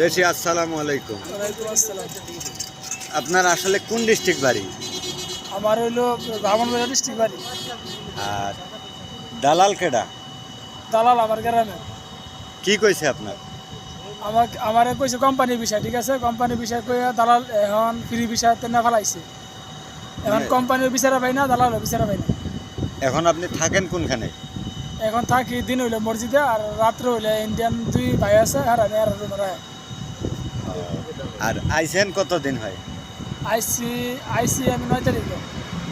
দেশি আসসালামু আলাইকুম। আপনার আসলে কোন ডিস্ট্রিক্ট বাড়ি? আমার হইল ব্রাহ্মণবাড়িয়া ডিস্ট্রিক্ট বাড়ি। আর দালাল কেডা? দালাল আমার গ্রামে। কি কইছে আপনার? আমার আমার কইছে কোম্পানির বিষয় ঠিক আছে? কোম্পানির বিষয় কইয়া দালাল এখন ফ্রি বিষয় তেনে ফেলাইছে। এখন মানে- কোম্পানির বিচারা পাই না দালাল বিচারা পাই না। এখন আপনি থাকেন কোনখানে? এখন থাকি দিন হইলে মসজিদে আর রাত্রে হইলে ইন্ডিয়ান দুই ভাই আছে আর আমি আর আর আইসেন কতদিন হয়? আইসি আইসি আমি নয় তারিখে।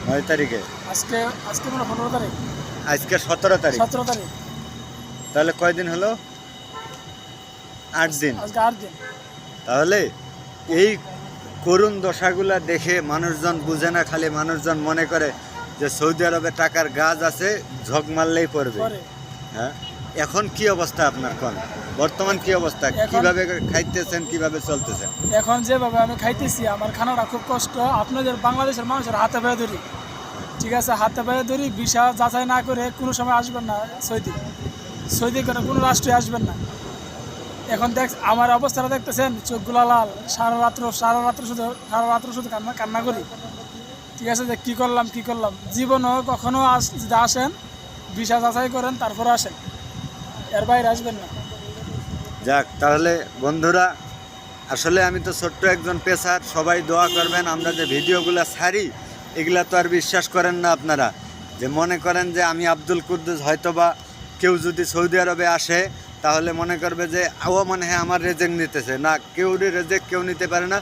নয় তারিখে? আজকে আজকে মানে পনেরো তারিখ। আজকে সতেরো তারিখ। সতেরো তারিখ। তাহলে কয়দিন হলো? আট দিন। আজকে আট দিন। তাহলে এই করুণ দশাগুলা দেখে মানুষজন বুঝে না খালি মানুষজন মনে করে যে সৌদি আরবে টাকার গাছ আছে ঝক মারলেই পড়বে। হ্যাঁ? এখন কি অবস্থা আপনার কোন? বর্তমান কি অবস্থা? কীভাবে খাইতেছেন কীভাবে চলতেছেন এখন যেভাবে আমি খাইতেছি আমার খানাটা খুব কষ্ট। আপনাদের বাংলাদেশের মানুষের হাতে পায়ে ধরি ঠিক আছে হাতে পায়ে ধরি ভিসা যাচাই না করে কোনো সময় আসবেন না সৌদি। সৌদি করে কোনো রাষ্ট্রে আসবেন না। এখন দেখ আমার অবস্থাটা দেখতেছেন চোখগুলা লাল সারা রাত্র সারা রাত্র শুধু সারা রাত্র শুধু কান্না কান্না করি। ঠিক আছে যে কী করলাম কী করলাম? জীবনও কখনও আস যদি আসেন ভিসা যাচাই করেন তারপরে আসেন। যাক, তাহলে বন্ধুরা, আসলে আমি তো ছোট্ট একজন পেশার সবাই দোয়া করবেন আমরা যে ভিডিওগুলো ছাড়ি, এগুলা তো আর বিশ্বাস করেন না আপনারা। যে মনে করেন যে আমি আব্দুল কুদ্দুস, হয়তোবা কেউ যদি সৌদি আরবে আসে, তাহলে মনে করবে যে ও মনে হয় আমার রেজেক্ট নিতেছে। না, কেউ রেজেক্ট কেউ নিতে পারে না।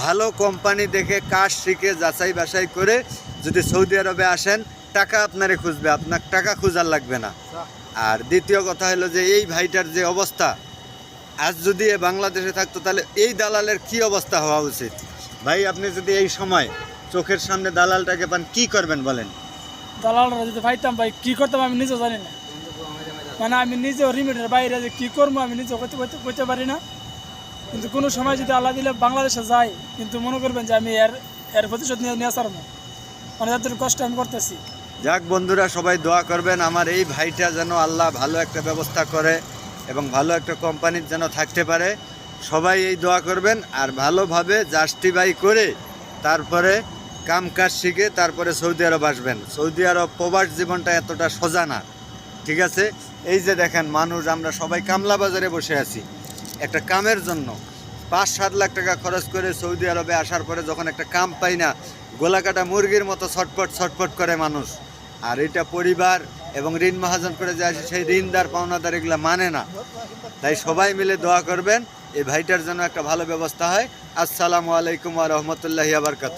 ভালো কোম্পানি দেখে কাজ শিখে, যাচাই বাছাই করে যদি সৌদি আরবে আসেন, টাকা আপনারে খুঁজবে। আপনার টাকা খুঁজার লাগবে না। আর দ্বিতীয় কথা হলো যে এই ভাইটার যে অবস্থা, আজ যদি এ বাংলাদেশে থাকতো, তাহলে এই দালালের কি অবস্থা হওয়া উচিত? ভাই, আপনি যদি এই সময় চোখের সামনে দালালটাকে পান, কি করবেন বলেন? দালালরা যদি পাইতাম ভাই, কী করতাম আমি নিজেও জানি না। মানে আমি নিজেও রিমিটের বাইরে যে কী করব আমি নিজেও করতে পারি না। কিন্তু কোনো সময় যদি আল্লাহ দিলে বাংলাদেশে যাই, কিন্তু মনে করবেন যে আমি এর এর প্রতিশোধ নিয়ে নিয়ে আসলাম মানে এত কষ্ট আমি করতেছি। যাক বন্ধুরা, সবাই দোয়া করবেন, আমার এই ভাইটা যেন আল্লাহ ভালো একটা ব্যবস্থা করে এবং ভালো একটা কোম্পানির যেন থাকতে পারে। সবাই এই দোয়া করবেন আর ভালোভাবে জাস্টিফাই করে তারপরে কাম কাজ শিখে তারপরে সৌদি আরব আসবেন। সৌদি আরব প্রবাস জীবনটা এতটা সোজা না, ঠিক আছে? এই যে দেখেন মানুষ, আমরা সবাই কামলা বাজারে বসে আছি। একটা কামের জন্য পাঁচ সাত লাখ টাকা খরচ করে সৌদি আরবে আসার পরে যখন একটা কাম পাই না, গোলাকাটা মুরগির মতো ছটপট ছটপট করে মানুষ। আর এটা পরিবার এবং ঋণ মহাজন করে যে আসে সেই ঋণদার পাওনাদার এগুলো মানে না। তাই সবাই মিলে দোয়া করবেন এই ভাইটার জন্য একটা ভালো ব্যবস্থা হয়। আসসালামু আলাইকুম আ রহমতুল্লাহি আবরকাত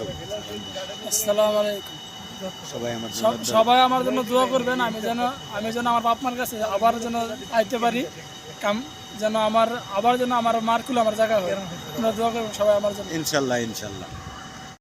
আসসালামু আলাইকুম। সবাই আমার জন্য সবাই আমার জন্য দোয়া করবেন আমি যেন আমি যেন আমার বাপ মার কাছে আবার যেন আইতে পারি। কাম যেন আমার আবার যেন আমার মার কুলো আমার জায়গা হয়। দোয়া করবেন সবাই আমার জন্য। ইনশাল্লাহ ইনশাল্লাহ।